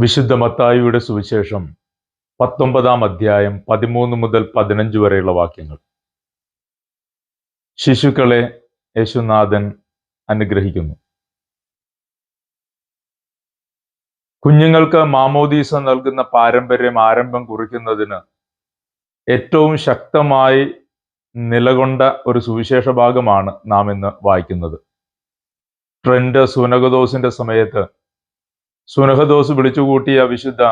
വിശുദ്ധ മത്തായിയുടെ സുവിശേഷം പത്തൊമ്പതാം അധ്യായം പതിമൂന്ന് മുതൽ പതിനഞ്ച് വരെയുള്ള വാക്യങ്ങൾ. ശിശുക്കളെ യേശുനാഥൻ അനുഗ്രഹിക്കുന്നു. കുഞ്ഞുങ്ങൾക്ക് മാമോദീസ നൽകുന്ന പാരമ്പര്യം ആരംഭം കുറിക്കുന്നതിന് ഏറ്റവും ശക്തമായി നിലകൊണ്ട ഒരു സുവിശേഷ ഭാഗമാണ് നാം ഇന്ന് വായിക്കുന്നത്. ട്രെൻഡ് സുനഗദോസിന്റെ സമയത്ത് സുനഹദോസ് വിളിച്ചുകൂട്ടിയ വിശുദ്ധ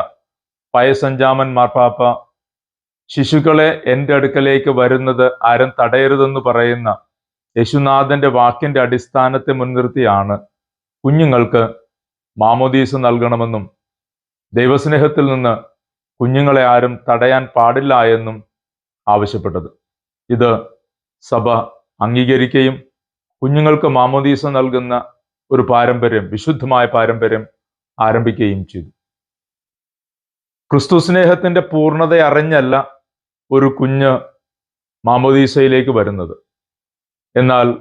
പയസഞ്ചാമൻ മാർപ്പാപ്പ ശിശുക്കളെ എന്റെ അടുക്കലേക്ക് വരുന്നത് ആരും തടയരുതെന്ന് പറയുന്ന യശുനാഥന്റെ വാക്കിന്റെ അടിസ്ഥാനത്തെ മുൻനിർത്തിയാണ് കുഞ്ഞുങ്ങൾക്ക് മാമോദീസ് നൽകണമെന്നും ദൈവസ്നേഹത്തിൽ നിന്ന് കുഞ്ഞുങ്ങളെ ആരും തടയാൻ പാടില്ല എന്നും ആവശ്യപ്പെട്ടത്. ഇത് സഭ അംഗീകരിക്കുകയും കുഞ്ഞുങ്ങൾക്ക് മാമോദീസ നൽകുന്ന ഒരു പാരമ്പര്യം വിശുദ്ധമായ പാരമ്പര്യം ആരംഭിക്കുകയും ചെയ്തു. ക്രിസ്തു സ്നേഹത്തിന്റെ പൂർണത അറിഞ്ഞല്ല ഒരു കുഞ്ഞ് മാമോദീസയിലേക്ക് വരുന്നത്. എന്നാൽ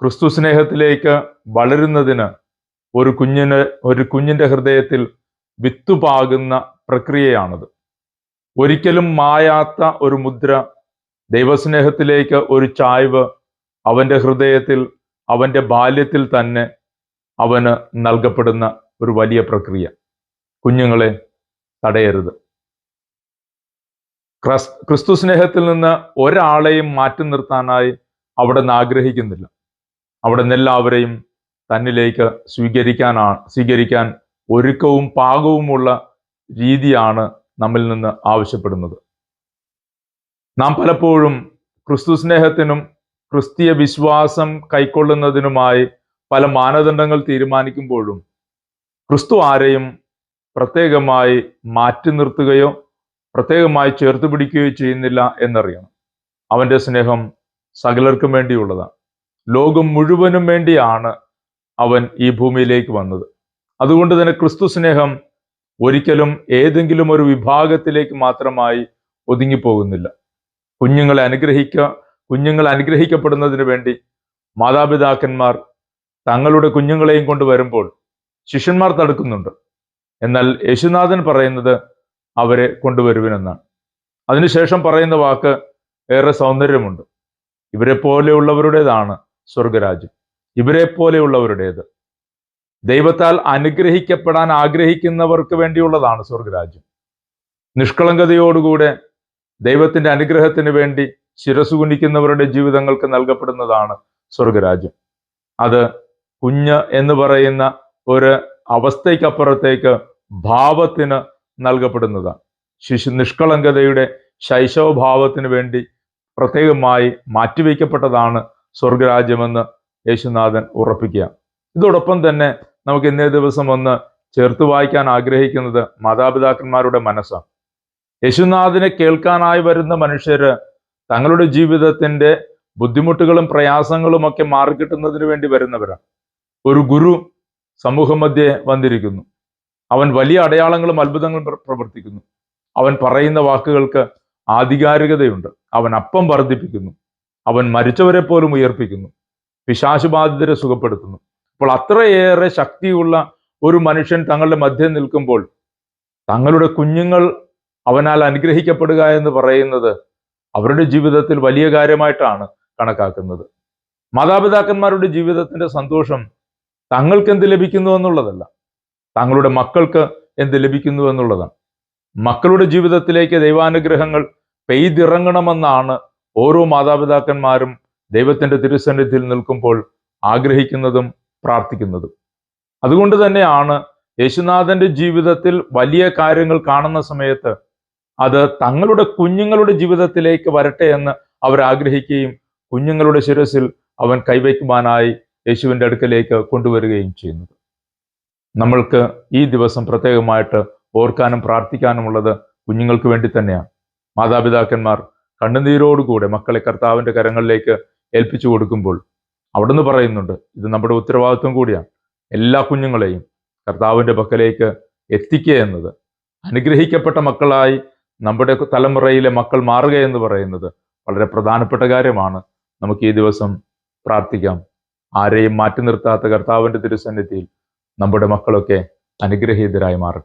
ക്രിസ്തു സ്നേഹത്തിലേക്ക് വളരുന്നതിന് ഒരു കുഞ്ഞിന് ഒരു കുഞ്ഞിന്റെ ഹൃദയത്തിൽ വിത്തുപാകുന്ന പ്രക്രിയയാണത്. ഒരിക്കലും മായാത്ത ഒരു മുദ്ര ദൈവസ്നേഹത്തിലേക്ക് ഒരു ചായ്വ് അവന്റെ ഹൃദയത്തിൽ അവന്റെ ബാല്യത്തിൽ തന്നെ അവന് നൽകപ്പെടുന്ന ഒരു വലിയ പ്രക്രിയ. കുഞ്ഞുങ്ങളെ തടയരുത്. ക്രിസ്തു സ്നേഹത്തിൽ നിന്ന് ഒരാളെയും മാറ്റി നിർത്താനായി അവിടെ നിന്ന് ആഗ്രഹിക്കുന്നില്ല. അവിടെ നിന്ന് എല്ലാവരെയും തന്നിലേക്ക് സ്വീകരിക്കാനാണ് സ്വീകരിക്കാൻ ഒരുക്കവും പാകവുമുള്ള രീതിയാണ് നമ്മിൽ നിന്ന് ആവശ്യപ്പെടുന്നത്. നാം പലപ്പോഴും ക്രിസ്തു സ്നേഹത്തിനും ക്രിസ്തീയ വിശ്വാസം കൈക്കൊള്ളുന്നതിനുമായി പല മാനദണ്ഡങ്ങൾ തീരുമാനിക്കുമ്പോഴും ക്രിസ്തു ആരെയും പ്രത്യേകമായി മാറ്റി നിർത്തുകയോ പ്രത്യേകമായി ചേർത്ത് പിടിക്കുകയോ ചെയ്യുന്നില്ല എന്നറിയണം. അവന്റെ സ്നേഹം സകലർക്കും വേണ്ടിയുള്ളതാണ്. ലോകം മുഴുവനും വേണ്ടിയാണ് അവൻ ഈ ഭൂമിയിലേക്ക് വന്നത്. അതുകൊണ്ട് തന്നെ ക്രിസ്തു സ്നേഹം ഒരിക്കലും ഏതെങ്കിലും ഒരു വിഭാഗത്തിലേക്ക് മാത്രമായി ഒതുങ്ങിപ്പോകുന്നില്ല. കുഞ്ഞുങ്ങളെ അനുഗ്രഹിക്ക കുഞ്ഞുങ്ങൾ അനുഗ്രഹിക്കപ്പെടുന്നതിന് വേണ്ടി മാതാപിതാക്കന്മാർ തങ്ങളുടെ കുഞ്ഞുങ്ങളെയും കൊണ്ട് വരുമ്പോൾ ശിഷ്യന്മാർ തടുക്കുന്നുണ്ട്. എന്നാൽ യേശുനാഥൻ പറയുന്നത് അവരെ കൊണ്ടുവരുവിനെന്നാണ്. അതിനുശേഷം പറയുന്ന വാക്ക് ഏറെ സൗന്ദര്യമുണ്ട്. ഇവരെ പോലെയുള്ളവരുടേതാണ് സ്വർഗരാജ്യം ഇവരെ പോലെയുള്ളവരുടേത് ദൈവത്താൽ അനുഗ്രഹിക്കപ്പെടാൻ ആഗ്രഹിക്കുന്നവർക്ക് വേണ്ടിയുള്ളതാണ് സ്വർഗരാജ്യം നിഷ്കളങ്കതയോടുകൂടെ ദൈവത്തിന്റെ അനുഗ്രഹത്തിന് വേണ്ടി ശിരസുകുനിക്കുന്നവരുടെ ജീവിതങ്ങൾക്ക് നൽകപ്പെടുന്നതാണ് സ്വർഗരാജ്യം അത് കുഞ്ഞ് എന്ന് പറയുന്ന ഒരു അവസ്ഥയ്ക്കപ്പുറത്തേക്ക് ഭാവത്തിന് നൽകപ്പെടുന്നതാണ്. ശിശു നിഷ്കളങ്കതയുടെ ശൈശവഭാവത്തിന് വേണ്ടി പ്രത്യേകമായി മാറ്റിവെക്കപ്പെട്ടതാണ് സ്വർഗരാജ്യമെന്ന് യേശുനാഥൻ ഉറപ്പിക്കുക. ഇതോടൊപ്പം തന്നെ നമുക്ക് ഇന്നേ ദിവസം ഒന്ന് ചേർത്ത് വായിക്കാൻ ആഗ്രഹിക്കുന്നത് മാതാപിതാക്കന്മാരുടെ മനസ്സാണ്. യേശുനാഥിനെ കേൾക്കാനായി വരുന്ന മനുഷ്യര് തങ്ങളുടെ ജീവിതത്തിന്റെ ബുദ്ധിമുട്ടുകളും പ്രയാസങ്ങളും ഒക്കെ മാറിക്കിട്ടുന്നതിന് വേണ്ടി വരുന്നവരാണ്. ഒരു ഗുരു സമൂഹം മധ്യേ വന്നിരിക്കുന്നു. അവൻ വലിയ അടയാളങ്ങളും അത്ഭുതങ്ങളും പ്രവർത്തിക്കുന്നു. അവൻ പറയുന്ന വാക്കുകൾക്ക് ആധികാരികതയുണ്ട്. അവൻ അപ്പം വർദ്ധിപ്പിക്കുന്നു. അവൻ മരിച്ചവരെ പോലും ഉയർപ്പിക്കുന്നു. പിശാശുബാധിതരെ സുഖപ്പെടുത്തുന്നു. അപ്പോൾ അത്രയേറെ ശക്തിയുള്ള ഒരു മനുഷ്യൻ തങ്ങളുടെ മധ്യം നിൽക്കുമ്പോൾ തങ്ങളുടെ കുഞ്ഞുങ്ങൾ അവനാൽ അനുഗ്രഹിക്കപ്പെടുക എന്ന് പറയുന്നത് അവരുടെ ജീവിതത്തിൽ വലിയ കാര്യമായിട്ടാണ് കണക്കാക്കുന്നത്. മാതാപിതാക്കന്മാരുടെ ജീവിതത്തിന്റെ സന്തോഷം തങ്ങൾക്ക് എന്ത് ലഭിക്കുന്നു എന്നുള്ളതല്ല. തങ്ങളുടെ മക്കൾക്ക് എന്ത് ലഭിക്കുന്നു എന്നുള്ളതാണ്. മക്കളുടെ ജീവിതത്തിലേക്ക് ദൈവാനുഗ്രഹങ്ങൾ പെയ്തിറങ്ങണമെന്നാണ് ഓരോ മാതാപിതാക്കന്മാരും ദൈവത്തിന്റെ തിരുസന്നിധിയിൽ നിൽക്കുമ്പോൾ ആഗ്രഹിക്കുന്നതും പ്രാർത്ഥിക്കുന്നതും. അതുകൊണ്ട് തന്നെയാണ് യേശുനാഥന്റെ ജീവിതത്തിൽ വലിയ കാര്യങ്ങൾ കാണുന്ന സമയത്ത് അത് തങ്ങളുടെ കുഞ്ഞുങ്ങളുടെ ജീവിതത്തിലേക്ക് വരട്ടെ എന്ന് അവർ ആഗ്രഹിക്കുകയും കുഞ്ഞുങ്ങളുടെ ശിരസിൽ അവൻ കൈവയ്ക്കുവാനായി യേശുവിന്റെ അടുക്കലേക്ക് കൊണ്ടുവരികയും ചെയ്യുന്നത് നമ്മൾക്ക് ഈ ദിവസം പ്രത്യേകമായിട്ട് ഓർക്കാനും പ്രാർത്ഥിക്കാനുമുള്ളത് കുഞ്ഞുങ്ങൾക്ക് വേണ്ടി തന്നെയാണ്. മാതാപിതാക്കന്മാർ കണ്ണുനീരോടുകൂടെ മക്കളെ കർത്താവിന്റെ കരങ്ങളിലേക്ക് ഏൽപ്പിച്ചു കൊടുക്കുമ്പോൾ അവിടുന്ന് പറയുന്നുണ്ട് ഇത് നമ്മുടെ ഉത്തരവാദിത്വം കൂടിയാണ്. എല്ലാ കുഞ്ഞുങ്ങളെയും കർത്താവിന്റെ പക്കലേക്ക് എത്തിക്കുക എന്നത് അനുഗ്രഹിക്കപ്പെട്ട മക്കളായി നമ്മുടെ തലമുറയിലെ മക്കൾ മാറുക എന്ന് പറയുന്നത് വളരെ പ്രധാനപ്പെട്ട കാര്യമാണ്. നമുക്ക് ഈ ദിവസം പ്രാർത്ഥിക്കാം. ആരെയും മാറ്റി നിർത്താത്ത കർത്താവിന്റെ തിരുസന്നിധിയിൽ നമ്മുടെ മക്കളൊക്കെ അനുഗ്രഹീതരായി മാറട്ടെ.